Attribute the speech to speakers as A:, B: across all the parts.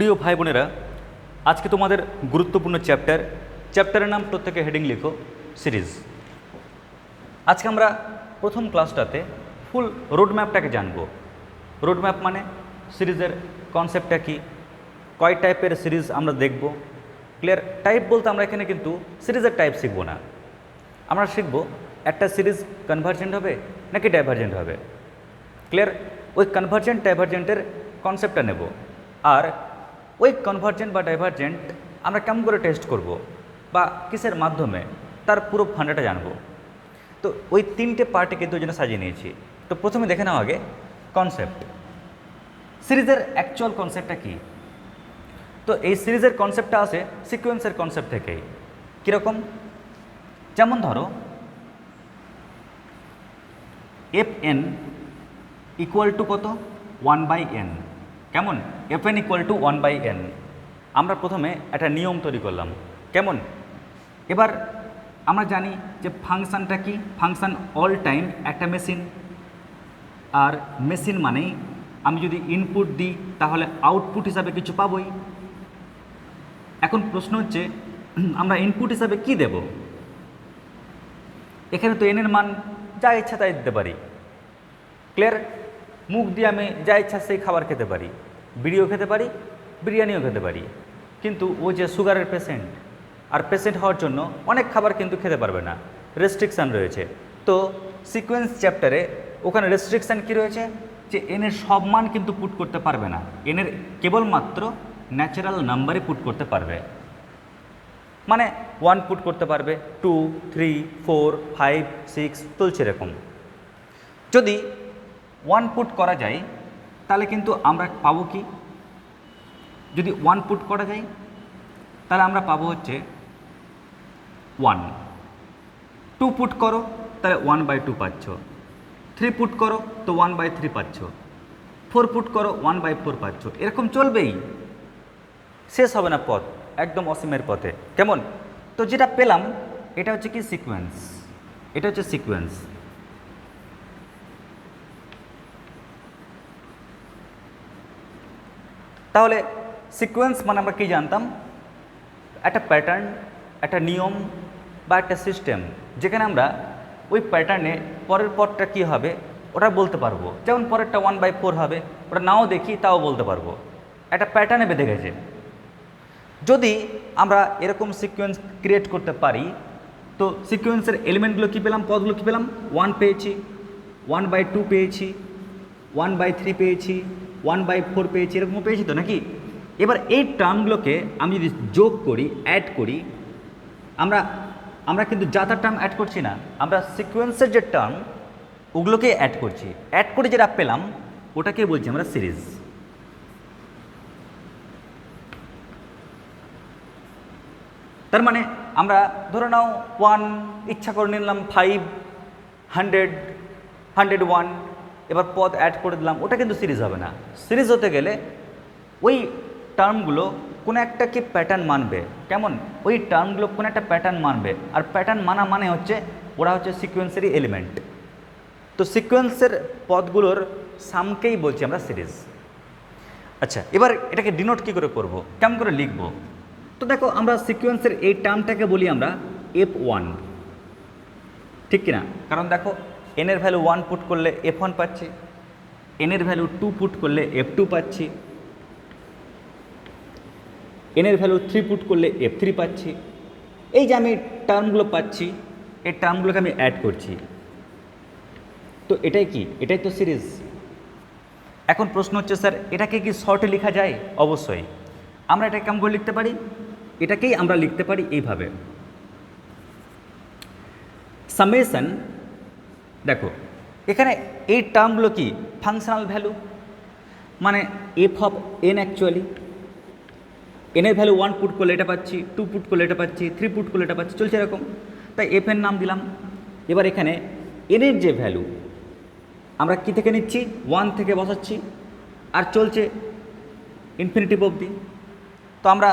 A: প্রিয় ভাই বোনেরা, আজকে তোমাদের গুরুত্বপূর্ণ চ্যাপ্টার চ্যাপ্টারের নাম প্রত্যেকে হেডিং লিখো সিরিজ আজকে আমরা প্রথম ক্লাসটাতে ফুল রোডম্যাপটাকে জানব। রোডম্যাপ মানে সিরিজের কনসেপ্টটা কি, কয় টাইপের সিরিজ আমরা দেখব। ক্লিয়ার টাইপ বলতে আমরা এখানে কিন্তু সিরিজের টাইপ শিখব না। আমরা শিখব, একটা সিরিজ কনভার্জেন্ট হবে নাকি ডাইভার্জেন্ট হবে? ক্লিয়ার ওই কনভার্জেন্ট ডাইভার্জেন্টের কনসেপ্টটা নেব। আর ওই কনভার্জেন্ট বা ডাইভার্জেন্ট আমরা কেমন করে টেস্ট করব বা কিসের মাধ্যমে তার পুরো ফান্ডাটা জানব? তো ওই তিনটে পার্টে কিন্তু ওই জন্য সাজিয়ে নিয়েছি। তো প্রথমে দেখে নাও আগে কনসেপ্ট সিরিজের অ্যাকচুয়াল কনসেপ্টটা কী? তো এই সিরিজের কনসেপ্টটা আসে সিকোয়েন্সের কনসেপ্ট থেকেই। কীরকম? যেমন ধরো এফ এন ইকুয়াল টু কত? ওয়ান বাই এন কেমন? F N equal to one by N আমরা প্রথমে একটা নিয়ম তৈরি করলাম। কেমন? এবার আমরা জানি যে ফাংশানটা কি? ফাংশান অল টাইম একটা মেশিন আর মেশিন মানেই আমি যদি ইনপুট দিই, তাহলে আউটপুট হিসাবে কিছু পাবই। এখন প্রশ্ন হচ্ছে, আমরা ইনপুট হিসাবে কি দেব? এখানে তো এনের মান যা ইচ্ছা তাই দিতে পারি। ক্লিয়ার মুখ দিয়ে আমি যা ইচ্ছা সেই খাবার খেতে পারি। বিড়িও খেতে পারি, বিরিয়ানিও খেতে পারি। কিন্তু ও যে সুগারের পেশেন্ট আর পেশেন্ট হওয়ার জন্য অনেক খাবার কিন্তু খেতে পারবে না। রেস্ট্রিকশান রয়েছে। তো সিকোয়েন্স চ্যাপ্টারে ওখানে রেস্ট্রিকশান কি রয়েছে? যে এনের সব মান কিন্তু পুট করতে পারবে না। এনের কেবলমাত্র ন্যাচারাল নাম্বারই পুট করতে পারবে। মানে ওয়ান পুট করতে পারবে two three four five six চলছে এরকম। যদি ওয়ান পুট করা যায়, তাহলে কিন্তু আমরা পাবো কি? যদি ওয়ান পুট করা যায়, তাহলে আমরা পাবো হচ্ছে ওয়ান টু পুট করো, তাহলে ওয়ান বাই টু পাচ্ছ। থ্রি পুট করো, তো ওয়ান বাই থ্রি পাচ্ছ। ফোর পুট করো ওয়ান বাই ফোর পাচ্ছ। এরকম চলবেই। শেষ হবে না পথ, একদম অসীমের পথে। কেমন? তো যেটা পেলাম, এটা হচ্ছে কি সিকোয়েন্স এটা হচ্ছে সিকোয়েন্স তাহলে সিকোয়েন্স মানে আমরা কি জানতাম? একটা প্যাটার্ন একটা নিয়ম বা একটা সিস্টেম যেখানে আমরা ওই প্যাটার্নে পরের পরটা কী হবে ওটা বলতে পারব। যেমন পরেরটা ওয়ান বাই ফোর হবে, ওটা নাও দেখি, তাও বলতে পারব। একটা প্যাটার্নে বেঁধে গেছে। যদি আমরা এরকম সিকোয়েন্স ক্রিয়েট করতে পারি, তো সিকোয়েন্সের এলিমেন্টগুলো কী পেলাম পদগুলো কী পেলাম? ওয়ান পেয়েছি ওয়ান বাই টু পেয়েছি ওয়ান বাই থ্রি পেয়েছি ওয়ান বাই ফোর পেয়েছি এরকমও পেয়েছি তো নাকি? এবার এই টার্মগুলোকে আমি যদি যোগ করি অ্যাড করি, আমরা আমরা কিন্তু যাতার টার্ম অ্যাড করছি না, আমরা সিকোয়েন্সের যে টার্ম ওগুলোকে অ্যাড করছি। অ্যাড করে যেটা পেলাম ওটাকে বলছি আমরা সিরিজ তার মানে আমরা ধরে নাও ওয়ান ইচ্ছা করে নিলাম ফাইভ হান্ড্রেড হান্ড্রেড ওয়ান এবার পদ অ্যাড করে দিলাম, ওটা কিন্তু সিরিজ হবে না। সিরিজ হতে গেলে ওই টার্মগুলো কোনো একটা কি প্যাটার্ন মানবে। কেমন? ওই টার্মগুলো কোনো একটা প্যাটার্ন মানবে। আর প্যাটার্ন মানা মানে হচ্ছে ওরা হচ্ছে সিকোয়েন্সেরই এলিমেন্ট তো সিকোয়েন্সের পদগুলোর সামকেই বলছি আমরা? সিরিজ আচ্ছা এবার এটাকে ডিনোট কী করে করব? কেমন করে লিখব? তো দেখো, আমরা সিকোয়েন্সের এই টার্মটাকে বলি আমরা এফ ওয়ান ঠিক কিনা? কারণ দেখো এনের ভ্যালু ওয়ান পুট করলে এফ ওয়ান পাচ্ছি এনের ভ্যালু টু পুট করলে এফ টু পাচ্ছি এনের ভ্যালু থ্রি পুট করলে এফ থ্রি পাচ্ছি। এই যে আমি টার্মগুলো পাচ্ছি, এই টার্মগুলোকে আমি অ্যাড করছি। তো এটাই কি? এটাই তো সিরিজ এখন প্রশ্ন হচ্ছে, স্যার, এটাকে কি শর্টে লেখা যায়? অবশ্যই। আমরা এটা কেমন করে লিখতে পারি? এটাকেই আমরা লিখতে পারি এইভাবে। সামেশন দেখো, এখানে এই টার্মগুলো কি? ফাংশনাল ভ্যালু মানে এফ অফ এন অ্যাকচুয়ালি এনের ভ্যালু ওয়ান পুট করলে এটা পাচ্ছি টু পুট করলে এটা পাচ্ছি থ্রি পুট করলে এটা পাচ্ছি, চলছে এরকম। তাই এফ এর নাম দিলাম। এবার এখানে এনের যে ভ্যালু আমরা কি থেকে নিচ্ছি? ওয়ান থেকে বসাচ্ছি। আর চলছে ইনফিনিটিভ অবধি। তো আমরা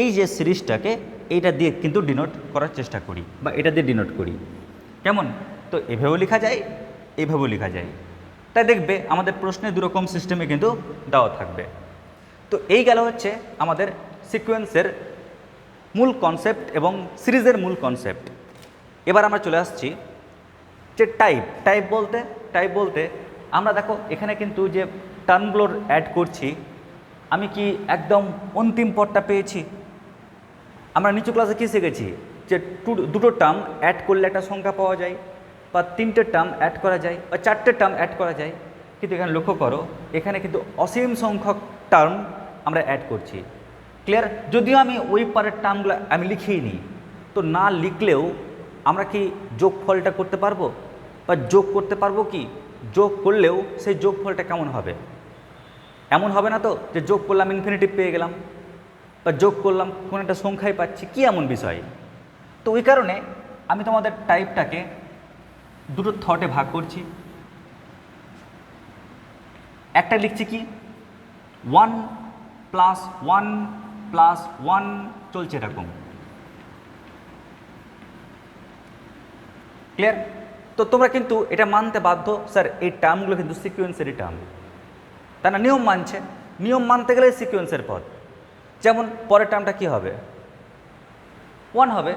A: এই যে সিরিজটাকে এইটা দিয়ে কিন্তু ডিনোট করার চেষ্টা করি, বা এটা দিয়ে ডিনোট করি। কেমন? তো এভাবেও লেখা যায়, এভাবেও লেখা যায়। তাই দেখবে আমাদের প্রশ্নে দুরকম সিস্টেমে কিন্তু দেওয়া থাকবে। তো এই গেল হচ্ছে আমাদের সিকোয়েন্সের মূল কনসেপ্ট এবং সিরিজের মূল কনসেপ্ট এবার আমরা চলে আসছি যে টাইপ টাইপ বলতে টাইপ বলতে আমরা দেখো এখানে কিন্তু যে টার্মগুলোর অ্যাড করছি, আমি কি একদম অন্তিম পদটা পেয়েছি? আমরা নিচু ক্লাসে কী শিখেছি? যে টু- দুটো টার্ম অ্যাড করলে একটা সংখ্যা পাওয়া যায়। বা তিনটে টার্ম অ্যাড করা যায় বা চারটে টার্ম অ্যাড করা যায়। কিন্তু এখানে লক্ষ্য করো, এখানে কিন্তু অসীম সংখ্যক টার্ম আমরা অ্যাড করছি। ক্লিয়ার যদিও আমি ওই পারের টার্মগুলো আমি লিখেই নিই তো না লিখলেও আমরা কি যোগ ফলটা করতে পারব? বা যোগ করতে পারব কি? যোগ করলেও সেই যোগ ফলটা কেমন হবে? এমন হবে না তো যে যোগ করলাম ইনফিনিটিভ পেয়ে গেলাম, বা যোগ করলাম কোনো একটা সংখ্যায় পাচ্ছি, কি এমন বিষয়? তো ওই কারণে আমি তোমাদের টাইপটাকে দুটো থটে ভাগ করছি। একটা লিখছি কি? One plus one plus one চলছে এরকম। ক্লিয়ার তো তোমরা কিন্তু এটা মানতে বাধ্য স্যার এই টার্মগুলো কিন্তু সিকুয়েন্সেরই টার্ম তারা নিয়ম মানছে। নিয়ম মানতে গেলে সিকুয়েন্সের পদ যেমন পরের টার্মটা কি হবে? ওয়ান হবে।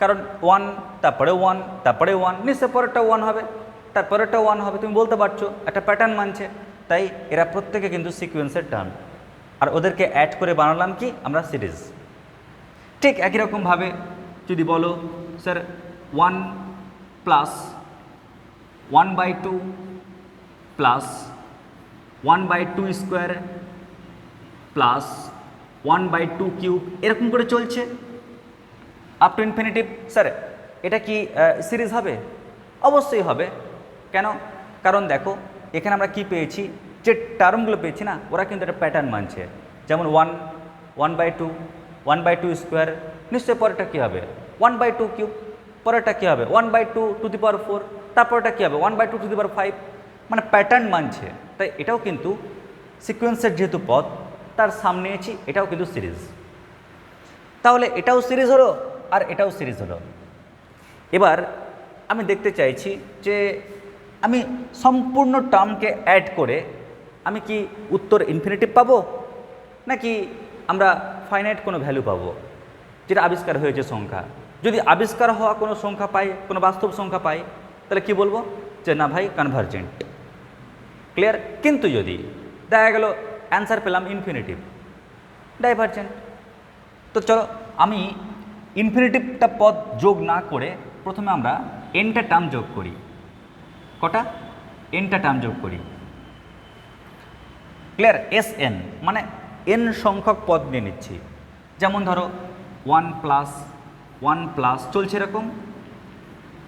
A: কারণ ওয়ান তারপরে ওয়ান তারপরে ওয়ান নিশ্চয় পরেরটা ওয়ান হবে। তারপরেরটা ওয়ান হবে, তুমি বলতে পারছ, একটা প্যাটার্ন মানছে। তাই এরা প্রত্যেকে কিন্তু সিকুয়েন্সের টার্ম আর ওদেরকে অ্যাড করে বানালাম কি? আমরা সিরিজ ঠিক একই রকমভাবে যদি বলো sir one plus one by two plus one by two square plus one by two cube এরকম করে চলছে। আপ টু ইনফিনিটিভ স্যার এটা কি সিরিজ হবে? অবশ্যই হবে। কেন? কারণ দেখো, এখানে আমরা কি পেয়েছি? যে টার্মগুলো পেয়েছি না, ওরা কিন্তু একটা প্যাটার্ন মানছে। যেমন one one by two one by two square নিশ্চয়ই পরেরটা কী হবে? ওয়ান বাই টু কিউব পরেরটা কী হবে? One by two to the power four তারপরটা কী হবে? One by two to the power five মানে প্যাটার্ন মানছে। তাই এটাও কিন্তু সিকোয়েন্সের যেহেতু পথ, তার সামনে এসেছি এটাও কিন্তু সিরিজ তাহলে এটাও সিরিজ হলো? আর এটাও সিরিজ হলো। এবার আমি দেখতে চাইছি যে আমি সম্পূর্ণ টার্মকে অ্যাড করে আমি কি উত্তর ইনফিনিটিভ পাবো? নাকি আমরা ফাইনাইট কোনো ভ্যালু পাবো? যেটা আবিষ্কার হয়েছে সংখ্যা। যদি আবিষ্কার হওয়া কোনো সংখ্যা পাই, কোনো বাস্তব সংখ্যা পাই, তাহলে কি বলব? যে না ভাই কনভার্জেন্ট ক্লিয়ার কিন্তু যদি দেখা গেল অ্যান্সার পেলাম ইনফিনিটিভ ডাইভার্জেন্ট তো চলো, আমি ইনফিনিটিভটা পদ যোগ না করে প্রথমে আমরা এনটা টার্ম যোগ করি। কটা? এনটা টার্ম যোগ করি। ক্লিয়ার এস এন মানে এন সংখ্যক পদ নিয়ে নিচ্ছি। যেমন ধরো ওয়ান প্লাস ওয়ান প্লাস চলছে এরকম।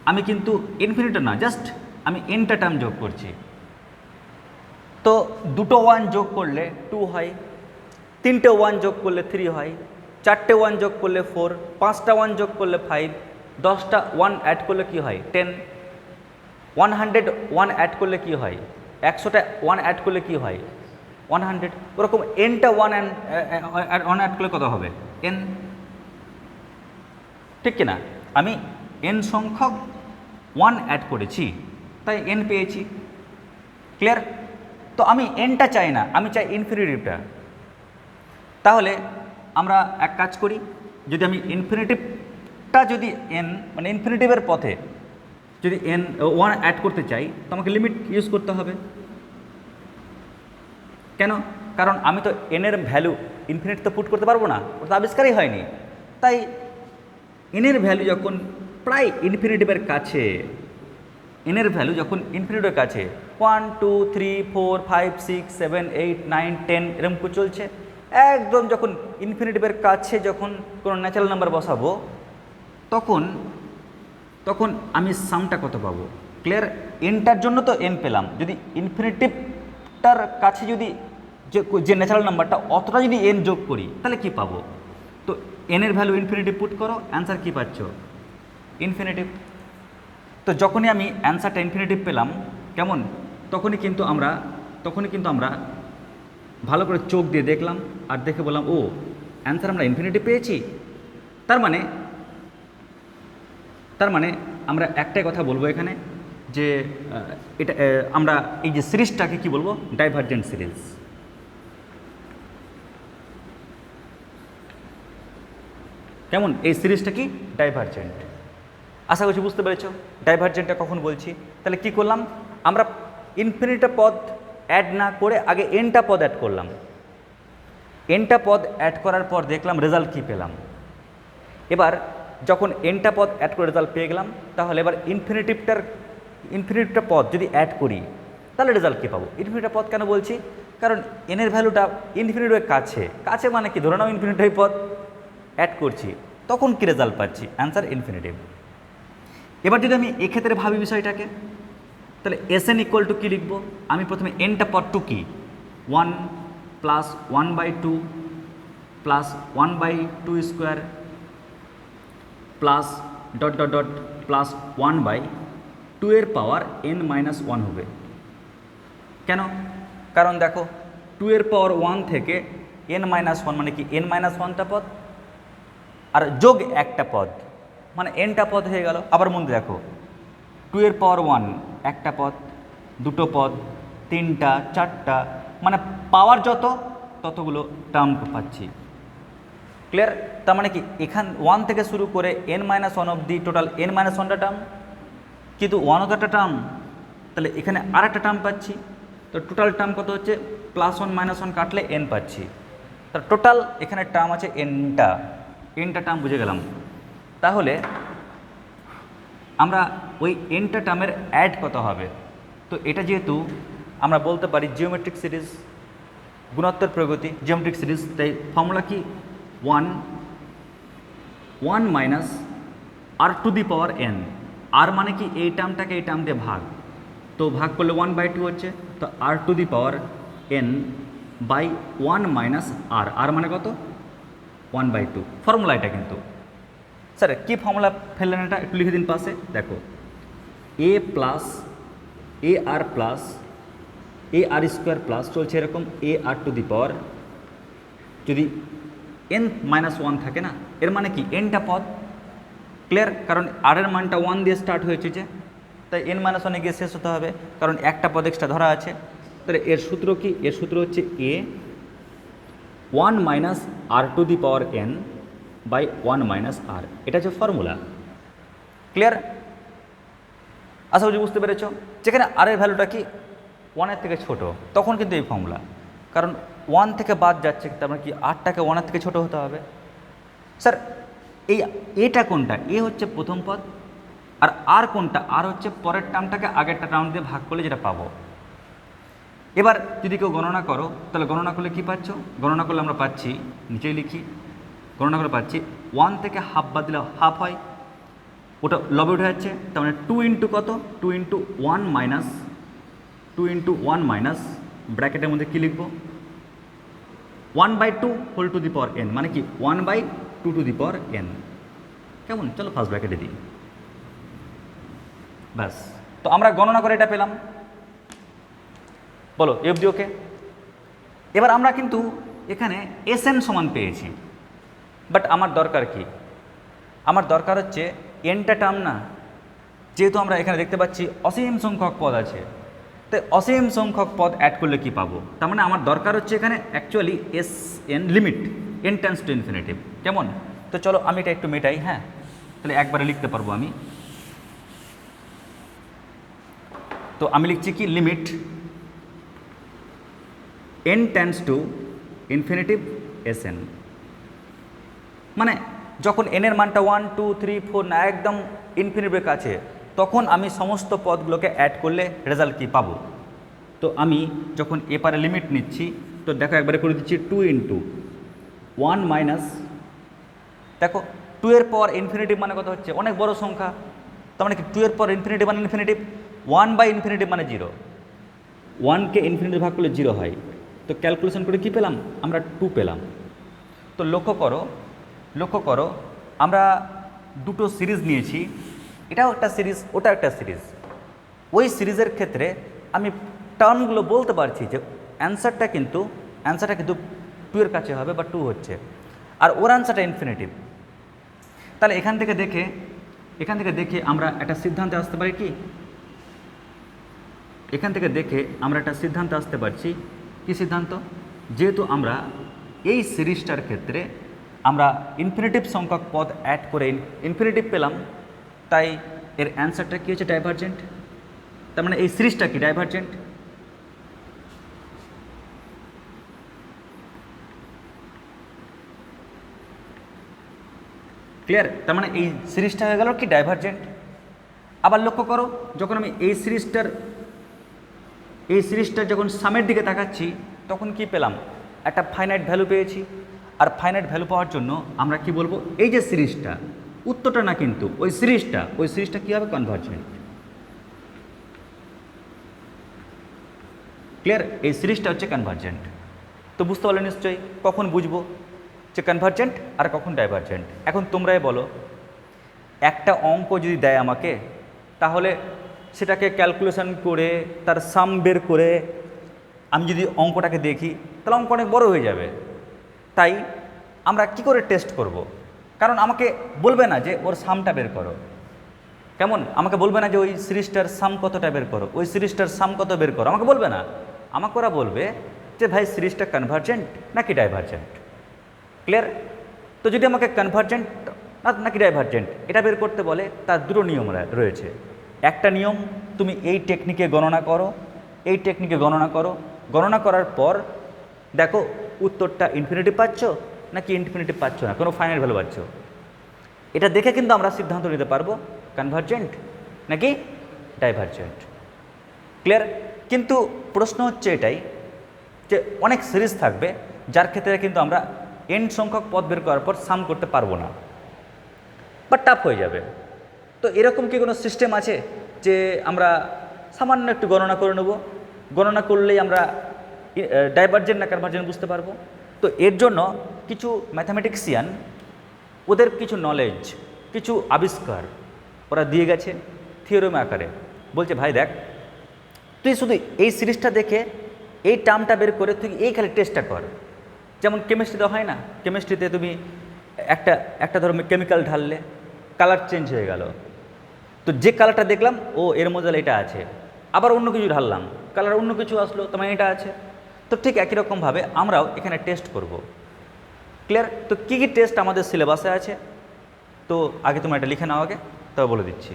A: আমি কিন্তু ইনফিনিটি না জাস্ট আমি এনটা টার্ম যোগ করছি। তো দুটো ওয়ান যোগ করলে টু হয়, তিনটে ওয়ান যোগ করলে থ্রি হয় চারটে ওয়ান যোগ করলে ফোর পাঁচটা ওয়ান যোগ করলে ফাইভ দশটা ওয়ান অ্যাড করলে কি হয়? Ten one hundred one add করলে কি হয়? একশোটা ওয়ান অ্যাড করলে কি হয়? ওয়ান হান্ড্রেড ওরকম এনটা ওয়ান ওয়ান অ্যাড করলে কত হবে? এন ঠিক কিনা? আমি এন সংখ্যক ওয়ান অ্যাড করেছি, তাই এন পেয়েছি। ক্লিয়ার তো আমি এনটা চাই না, আমি চাই ইনফিনিটিভটা তাহলে আমরা এক কাজ করি, যদি আমি ইনফিনিটিভটা যদি এন মানে ইনফিনিটিভের পথে যদি এন ওয়ান অ্যাড করতে চাই, তো আমাকে লিমিট ইউজ করতে হবে। কেন? কারণ আমি তো এনের ভ্যালু ইনফিনিট তো পুট করতে পারব না, ওটা তো আবিষ্কারই হয়নি। তাই এনের ভ্যালু যখন প্রায় ইনফিনিটিভের কাছে এনের ভ্যালু যখন ইনফিনিটিভের কাছে one two three four five six seven eight nine ten এরকম চলছে একদম যখন ইনফিনিটিভের কাছে যখন কোনো ন্যাচারাল নাম্বার বসাবো, তখন তখন আমি সামটা কত পাবো? ক্লিয়ার এনটার জন্য তো এন পেলাম। যদি ইনফিনিটিভটার কাছে যদি যে ন্যাচারাল নাম্বারটা অতটা যদি এন যোগ করি, তাহলে কি পাবো? তো এনের ভ্যালু ইনফিনিটিভ পুট করো অ্যান্সার কী পাচ্ছ? ইনফিনিটিভ তো যখনই আমি অ্যান্সারটা ইনফিনিটিভ পেলাম, কেমন? তখনই কিন্তু আমরা, তখনই কিন্তু আমরা ভালো করে চোখ দিয়ে দেখলাম আর দেখে বললাম, ও অ্যান্সার আমরা ইনফিনিটি পেয়েছি। তার মানে তার মানে আমরা একটাই কথা বলব এখানে যে এটা আমরা এই যে সিরিজটাকে কি বলব? ডাইভার্জেন্ট সিরিজ কেমন? এই সিরিজটা কি? ডাইভার্জেন্ট আশা করছি বুঝতে পেরেছ। ডাইভার্জেন্টটা কখন বলছি? তাহলে কি করলাম? আমরা ইনফিনিটা পথ অ্যাড না করে আগে এনটা পদ অ্যাড করলাম। এনটা পদ অ্যাড করার পর দেখলাম রেজাল্ট কী পেলাম। এবার যখন এনটা পদ অ্যাড করে রেজাল্ট পেয়ে গেলাম, তাহলে এবার ইনফিনিটিভটার ইনফিনিটিভটা পদ যদি অ্যাড করি, তাহলে রেজাল্ট কী পাবো? ইনফিনিটা পদ কেন বলছি? কারণ এনের ভ্যালুটা ইনফিনিটিভের কাছে। কাছে মানে কি? ধরে নাও ইনফিনিটিভ পদ অ্যাড করছি। তখন কী রেজাল্ট পাচ্ছি? অ্যান্সার ইনফিনিটিভ এবার যদি আমি এক্ষেত্রে ভাবি বিষয়টাকে তাহলে এস এন ইকুয়াল টু কী লিখব? আমি প্রথমে এনটা পর টু কি? One plus one by two plus one by two square plus dot dot dot plus one by two এর পাওয়ার এন মাইনাস ওয়ান হবে। কেন? কারণ দেখো টু এর পাওয়ার ওয়ান থেকে এন মাইনাস ওয়ান মানে কি এন মাইনাস ওয়ানটা পদ? আর যোগ একটা পদ। মানে এনটা পদ হয়ে গেল। আবার মন দেখো টু এর পাওয়ার ওয়ান একটা পদ, দুটো পদ, তিনটা, চারটা মানে পাওয়ার যত, ততগুলো টার্ম পাচ্ছি। ক্লিয়ার তার মানে কি? এখান ওয়ান থেকে শুরু করে এন মাইনাস ওয়ান অবধি টোটাল এন মাইনাস ওয়ানটা টার্ম কিন্তু ওয়ানও তো একটা টার্ম তাহলে এখানে আর একটা টার্ম পাচ্ছি। তো টোটাল টার্ম কত হচ্ছে? প্লাস ওয়ান মাইনাস ওয়ান কাটলে এন পাচ্ছি। তার টোটাল এখানে টার্ম আছে এনটা এনটা টার্ম বুঝে গেলাম। তাহলে আমরা ওই এনটা টার্মের অ্যাড কত হবে? তো এটা যেহেতু আমরা বলতে পারি জিওমেট্রিক সিরিজ গুণোত্তর প্রগতি জিওমেট্রিক সিরিজ তাই ফর্মুলা কি? One one minus R to the power N R মানে কি এই টার্মটাকে এই টার্ম দিয়ে ভাগ। তো ভাগ করলে ওয়ান বাই টু হচ্ছে, তো R to the power N by one minus R R মানে কত? ওয়ান বাই টু ফর্মুলা এটা কিন্তু। স্যার, কী ফর্মুলা ফেললেন এটা? একটু লিখে দিন পাশে। দেখো A plus A R plus A R square plus চলছে এরকম এ আর টু দি পাওয়ার যদি এন মাইনাস ওয়ান থাকে না, এর মানে কি? এনটা পদ ক্লিয়ার কারণ আর এর মানটা ওয়ান দিয়ে স্টার্ট হয়েছে যে, তাই এন মাইনাস ওয়ানে গিয়ে শেষ হতে হবে। কারণ একটা পদ এক্সট্রা ধরা আছে। তাহলে এর সূত্র কি? এর সূত্র হচ্ছে A one minus R to the power N by one minus R এটা হচ্ছে ফর্মুলা ক্লিয়ার আশা করছি বুঝতে পেরেছ? যেখানে আর এর ভ্যালুটা কি? ওয়ানের থেকে ছোট। তখন কিন্তু এই ফর্মুলা কারণ ওয়ান থেকে বাদ যাচ্ছে, তার মানে কি আটটাকে ওয়ানের থেকে ছোট হতে হবে? স্যার এই এটা কোনটা? এ হচ্ছে প্রথম পদ, আর আর কোনটা? আর হচ্ছে পরের টার্মটাকে আগেরটা টার্ম দিয়ে ভাগ করলে যেটা পাবো। এবার যদি কেউ গণনা করো, তাহলে গণনা করলে কি পাচ্ছ? গণনা করলে আমরা পাচ্ছি, নিচেই লিখি, গণনা করে পাচ্ছি ওয়ান থেকে হাফ বাদ দিলে হাফ হয়। ওটা লবে উঠে যাচ্ছে, তার মানে টু ইন্টু কত? Two into one minus two into one minus ব্র্যাকেটের মধ্যে কী লিখব? One by two whole to the power N মানে কি one by two to the power N কেমন? চলো ফার্স্ট ব্র্যাকেটে দিই। ব্যাস। তো আমরা গণনা করে এটা পেলাম। বলো এফডি ওকে এবার আমরা কিন্তু এখানে এস এন সমান পেয়েছি। বাট আমার দরকার কি? আমার দরকার হচ্ছে এনটা টার্ম না। যেহেতু আমরা এখানে দেখতে পাচ্ছি অসীম সংখ্যক পদ আছে। তো অসীম সংখ্যক পদ অ্যাড করলে কি পাবো? তার মানে আমার দরকার হচ্ছে এখানে actually S N limit N tends to infinitive কেমন? তো চলো আমি এটা একটু মেটাই হ্যাঁ? তাহলে একবারে লিখতে পারব আমি। তো আমি লিখছি কি? Limit N tends to infinitive S N মানে যখন এনের মানটা ওয়ান টু থ্রি ফোর না, একদম ইনফিনিটিভের কাছে তখন আমি সমস্ত পদগুলোকে অ্যাড করলে রেজাল্ট কী পাবো? তো আমি যখন এপারে লিমিট নিচ্ছি, তো দেখো একবারে করে দিচ্ছি টু ইন্টু ওয়ান মাইনাস দেখো টু এর পর ইনফিনিটিভ মানে কত হচ্ছে? অনেক বড় সংখ্যা। তার মানে কি টু এর পর ইনফিনিটিভ মানে ইনফিনিটিভ ওয়ান বাই ইনফিনিটিভ মানে জিরো ওয়ানকে ইনফিনিটিভ ভাগ করলে জিরো হয়। তো ক্যালকুলেশন করে কি পেলাম? আমরা টু পেলাম। তো লক্ষ্য করো লক্ষ্য করো, আমরা দুটো সিরিজ নিয়েছি। এটাও একটা সিরিজ, ওটা একটা সিরিজ। ওই সিরিজের ক্ষেত্রে আমি টার্মগুলো বলতে পারছি যে অ্যান্সারটা কিন্তু অ্যান্সারটা কিন্তু টু এর কাছে হবে বা টু হচ্ছে। আর ওর অ্যান্সারটা ইনফিনিটিভ তাহলে এখান থেকে দেখে, এখান থেকে দেখে আমরা একটা সিদ্ধান্তে আসতে পারি কি? এখান থেকে দেখে আমরা একটা সিদ্ধান্তে আসতে পারছি। কি সিদ্ধান্ত? যেহেতু আমরা এই সিরিজটার ক্ষেত্রে আমরা ইনফিনিটিভ সংখ্যক পদ অ্যাড করে ইনফিনিটিভ পেলাম, তাই এর অ্যান্সারটা কী হচ্ছে ডাইভারজেন্ট তার মানে এই সিরিজটা কি ডাইভারজেন্ট ক্লিয়ার তার মানে এই সিরিজটা হয়ে গেল কি ডাইভারজেন্ট আবার লক্ষ্য করো, যখন আমি এই সিরিজটার এই সিরিজটার যখন সামের দিকে তাকাচ্ছি, তখন কি পেলাম? একটা ফাইনাইট ভ্যালু পেয়েছি। আর ফাইনাইট ভ্যালু পাওয়ার জন্য আমরা কি বলব? এই যে সিরিজটা, উত্তরটা না কিন্তু, ওই সিরিজটা ওই সিরিজটা কী হবে কনভার্জেন্ট ক্লিয়ার এই সিরিজটা হচ্ছে কনভার্জেন্ট তো বুঝতে পারলে নিশ্চয়ই, কখন বুঝব যে কনভার্জেন্ট আর কখন ডাইভার্জেন্ট এখন তোমরাই বলো, একটা অঙ্ক যদি দেয় আমাকে, তাহলে সেটাকে ক্যালকুলেশন করে, তার সাম বের করে, আমি যদি অঙ্কটাকে দেখি, তাহলে অঙ্ক অনেক বড় হয়ে যাবে। তাই আমরা কি করে টেস্ট করব। কারণ আমাকে বলবে না যে ওর সামটা বের করো। কেমন? আমাকে বলবে না যে ওই সিরিজটার সাম কতটা বের করো? ওই সিরিজটার সাম কত বের করো? আমাকে বলবে না। আমাকে ওরা বলবে যে, ভাই, সিরিজটা কনভার্জেন্ট নাকি ডাইভার্জেন্ট ক্লিয়ার তো যদি আমাকে কনভার্জেন্ট নাকি ডাইভার্জেন্ট এটা বের করতে বলে, তার দুটো নিয়ম রয়েছে। একটা নিয়ম, তুমি এই টেকনিকে গণনা করো। এই টেকনিকে গণনা করো। গণনা করার পর, দেখো উত্তরটা ইনফিনিটিভ পাচ্ছ নাকি ইনফিনিটিভ পাচ্ছ না? কোনো ফাইনাল ভ্যালু পাচ্ছ? এটা দেখে কিন্তু আমরা সিদ্ধান্ত নিতে পারব কনভার্জেন্ট নাকি ডাইভার্জেন্ট ক্লিয়ার কিন্তু প্রশ্ন হচ্ছে এটাই যে অনেক সিরিজ থাকবে, যার ক্ষেত্রে কিন্তু আমরা এন সংখ্যক পদ বের করার পর সাম করতে পারব না। বা টাফ হয়ে যাবে। তো এরকম কি কোনো সিস্টেম আছে যে আমরা সামান্য একটু গণনা করে নেব? গণনা করলেই আমরা ডাইভার্জেন্ট না কনভার্জেন্ট বুঝতে পারব? তো এর জন্য কিছু ম্যাথামেটিক্সিয়ান ওদের কিছু নলেজ কিছু আবিষ্কার ওরা দিয়ে গেছে থিওরম আকারে। বলছে, ভাই দেখ, তুই শুধু এই সিরিজটা দেখে এই টার্মটা বের করে তুই এই খালি টেস্টটা কর। যেমন কেমিস্ট্রিতে হয় না? কেমিস্ট্রিতে তুমি একটা একটা ধরো কেমিক্যাল ঢাললে কালার চেঞ্জ হয়ে গেল। তো যে কালারটা দেখলাম, ও এর মধ্যে এটা আছে। আবার অন্য কিছু ঢাললাম কালার অন্য কিছু আসলো, তোমার এটা আছে। তো ঠিক একই রকমভাবে আমরাও এখানে টেস্ট করব। ক্লিয়ার তো কী কী টেস্ট আমাদের সিলেবাসে আছে? তো আগে তোমরা এটা লিখে নাও আগে তবে বলে দিচ্ছি।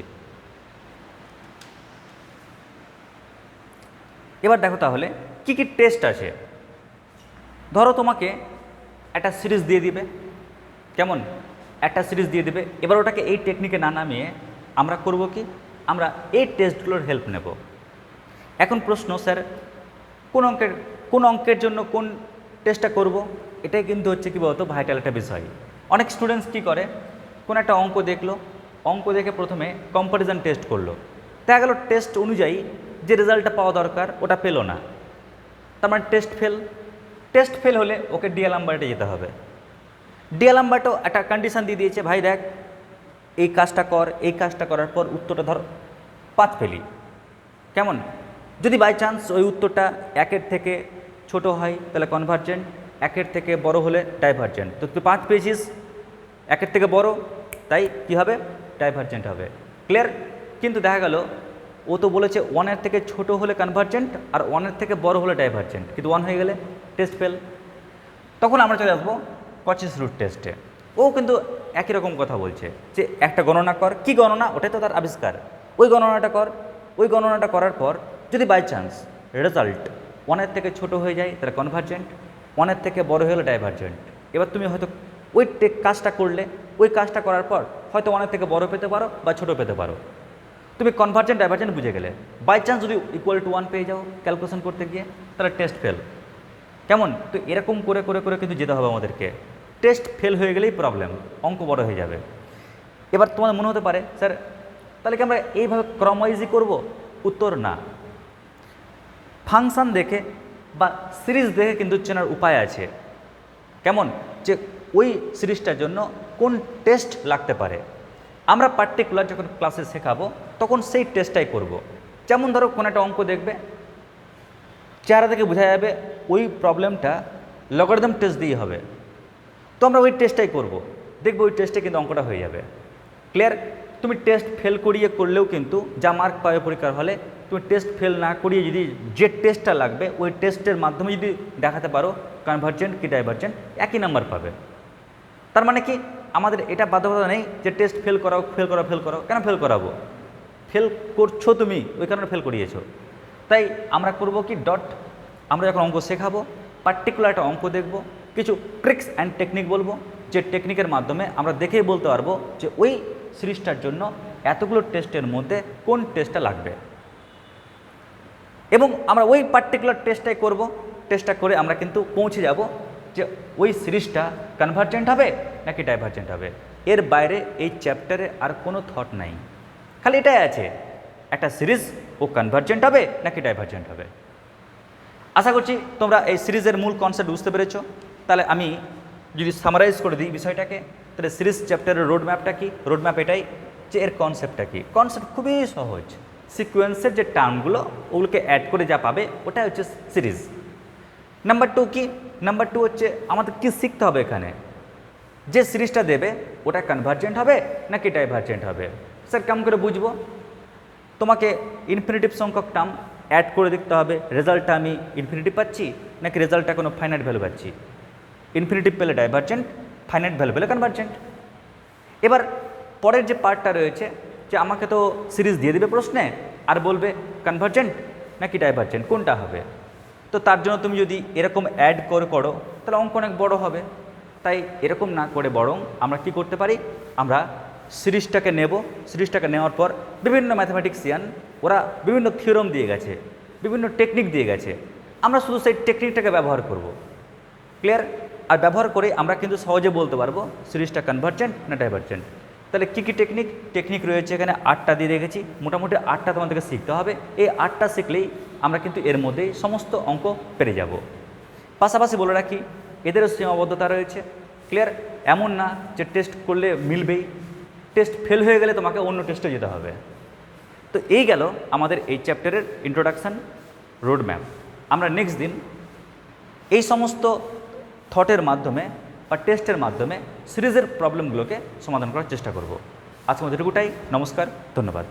A: এবার দেখো তাহলে, কী কী টেস্ট আছে? ধরো তোমাকে একটা সিরিজ দিয়ে দিবে। কেমন? একটা সিরিজ দিয়ে দিবে। এবার ওটাকে এই টেকনিকে না নামিয়ে আমরা করব কি? আমরা এই টেস্টগুলোর হেল্প নেব। এখন প্রশ্ন, স্যার, কোন অঙ্কের কোন অঙ্কের জন্য কোন টেস্টটা করব, এটাই কিন্তু হচ্ছে কি বলতো ভাইটাল একটা বিষয়। অনেক স্টুডেন্টস কী করে, কোন একটা অঙ্ক দেখল, অঙ্ক দেখে প্রথমে কম্পারিজন টেস্ট করল। দেখা গেল টেস্ট অনুযায়ী যে রেজাল্টটা পাওয়া দরকার, ওটা পেল না। তার মানে টেস্ট ফেল টেস্ট ফেল হলে ওকে ডিএল নাম্বারটা যেতে হবে। ডিএল নাম্বারটাও একটা কন্ডিশন দিয়ে দিয়েছে, ভাই দেখ, এই কাজটা কর, এই কাজটা করার পর উত্তরটা ধর পাঁচ ফেলি কেমন? যদি বাই চান্স ওই উত্তরটা একের থেকে ছোট হয়, তাহলে কনভার্জেন্ট একের থেকে বড় হলে ডাইভার্জেন্ট তো তুই পাঁচ পেয়েছিস, একের থেকে বড়, তাই কি হবে? ডাইভার্জেন্ট হবে। ক্লিয়ার কিন্তু দেখা গেল, ও তো বলেছে ওয়ানের থেকে ছোট হলে কনভার্জেন্ট আর ওয়ানের থেকে বড় হলে ডাইভার্জেন্ট কিন্তু ওয়ান হয়ে গেলে টেস্ট ফেল তখন আমরা চলে আসব কচিস রুট টেস্টে ও কিন্তু একই রকম কথা বলছে, যে একটা গণনা কর। কি গণনা? ওটাই তো তার আবিষ্কার। ওই গণনাটা কর। ওই গণনাটা করার পর যদি বাই চান্স রেজাল্ট ওয়ানের থেকে ছোট হয়ে যায়, তারা কনভার্জেন্ট ওয়ানের থেকে বড় হলে ডাইভার্জেন্ট এবার তুমি হয়তো ওই কাজটা করলে, ওই কাজটা করার পর হয়তো ওয়ানের থেকে বড় পেতে পারো বা ছোট পেতে পারো। তুমি কনভার্জেন্ট ডাইভার্জেন্ট বুঝে গেলে। বাই চান্স যদি ইকুয়াল টু ওয়ান পেয়ে যাও ক্যালকুলেশন করতে গিয়ে, তাহলে টেস্ট ফেল কেমন? তো এরকম করে করে করে কিন্তু যেতে হবে আমাদেরকে। টেস্ট ফেল হয়ে গেলেই প্রবলেম অঙ্ক বড় হয়ে যাবে। এবার তোমাদের মনে হতে পারে, স্যার, তাহলে কি আমরা এইভাবে ক্রমওয়াইজই করব? উত্তর না। ফাংশন দেখে বা সিরিজ দেখে কিন্তু চেনার উপায় আছে। কেমন? যে ওই সিরিজটার জন্য কোন টেস্ট লাগতে পারে। আমরা পার্টিকুলার যখন ক্লাসে শেখাবো, তখন সেই টেস্টটাই করব। যেমন ধরো কোনো একটা অঙ্ক দেখবে, চেহারা থেকে বোঝা যাবে ওই প্রবলেমটা লগারিদম টেস্ট দিয়ে হবে। তো আমরা ওই টেস্টটাই করব। দেখব ওই টেস্টে কিন্তু অঙ্কটা হয়ে যাবে। ক্লিয়ার তুমি টেস্ট ফেল করিয়ে করলেও কিন্তু যা মার্ক পাবে পরীক্ষার হলে তুমি টেস্ট ফেল না করিয়ে যদি যে টেস্টটা লাগবে, ওই টেস্টের মাধ্যমে যদি দেখাতে পারো কনভার্জেন্ট কি ডাইভার্জেন্ট একই নাম্বার পাবে। তার মানে কি? আমাদের এটা বাধ্যবাধকতা নেই যে টেস্ট ফেল করাও ফেল করাও ফেল করাও। কেন ফেল করাবো? ফেল করছ তুমি, ওই কারণে ফেল করিয়েছো। তাই আমরা করব কি? ডট আমরা যখন অঙ্ক শেখাবো পার্টিকুলার একটা অঙ্ক দেখব, কিছু ট্রিক্স অ্যান্ড টেকনিক বলব, যে টেকনিকের মাধ্যমে আমরা দেখেই বলতে পারব যে ওই সিরিজটার জন্য এতগুলো টেস্টের মধ্যে কোন টেস্টটা লাগবে। এবং আমরা ওই পার্টিকুলার টেস্টটাই করব টেস্টটা করে আমরা কিন্তু পৌঁছে যাব যে ওই সিরিজটা কনভার্জেন্ট হবে নাকি ডাইভার্জেন্ট হবে। এর বাইরে এই চ্যাপ্টারে আর কোনো থট নাই। খালি এটাই আছে, একটা সিরিজ ও কনভার্জেন্ট হবে নাকি ডাইভার্জেন্ট হবে। আশা করছি তোমরা এই সিরিজের মূল কনসেপ্ট বুঝতে পেরেছ। তাহলে আমি যদি সামারাইজ করে দিই বিষয়টাকে, তাহলে সিরিজ চ্যাপ্টারের রোড ম্যাপটা কি? রোড ম্যাপ এটাই যে এর কনসেপ্টটা কি? কনসেপ্ট খুবই সহজ। সিকোয়েন্সের যে টার্মগুলো ওগুলোকে অ্যাড করে যা পাবে, ওটাই হচ্ছে সিরিজ নাম্বার টু কি? নাম্বার টু হচ্ছে আমাদের কি শিখতে হবে এখানে? যে সিরিজটা দেবে, ওটা কনভার্জেন্ট হবে নাকি ডাইভার্জেন্ট হবে? স্যার কেমন করে বুঝব? তোমাকে ইনফিনিটিভ সংখ্যক টার্ম অ্যাড করে দেখতে হবে। রেজাল্টটা আমি ইনফিনিটিভ পাচ্ছি নাকি রেজাল্টটা কোনো ফাইনাইট ভ্যালু পাচ্ছি? ইনফিনিটিভ পেলে ডাইভার্জেন্ট ফাইনাইট ভ্যালু পেলে কনভার্জেন্ট এবার পরের যে পার্টটা রয়েছে যে আমাকে তো সিরিজ দিয়ে দেবে প্রশ্নে আর বলবে কনভার্জেন্ট নাকি ডাইভার্জেন্ট কোনটা হবে? তো তার জন্য তুমি যদি এরকম অ্যাড করে করো, তাহলে অঙ্ক অনেক বড় হবে। তাই এরকম না করে বরং আমরা কি করতে পারি? আমরা সিরিজটাকে নেব। সিরিজটাকে নেওয়ার পর বিভিন্ন ম্যাথামেটিক্সিয়ান ওরা বিভিন্ন থিওরম দিয়ে গেছে, বিভিন্ন টেকনিক দিয়ে গেছে। আমরা শুধু সেই টেকনিকটাকে ব্যবহার করব। ক্লিয়ার আর ব্যবহার করে আমরা কিন্তু সহজে বলতে পারব সিরিজটা কনভার্জেন্ট না ডাইভার্জেন্ট তাহলে কী কী টেকনিক? টেকনিক রয়েছে এখানে আটটা দিয়ে রেখেছি মোটামুটি আটটা তোমাদেরকে শিখতে হবে। এই আটটা শিখলেই আমরা কিন্তু এর মধ্যেই সমস্ত অঙ্ক পেরে যাব। পাশাপাশি বলে রাখি, এদেরও সীমাবদ্ধতা রয়েছে। ক্লিয়ার এমন না যে টেস্ট করলে মিলবেই। টেস্ট ফেল হয়ে গেলে তোমাকে অন্য টেস্টে যেতে হবে। তো এই গেল আমাদের এই চ্যাপ্টারের ইন্ট্রোডাকশান রোড ম্যাপ আমরা নেক্সট দিন এই সমস্ত থটের মাধ্যমে বা টেস্টের মাধ্যমে সিরিজের প্রবলেমগুলোকে সমাধান করার চেষ্টা করব। আজকে মধ্যে এটুকুটাই। নমস্কার ধন্যবাদ।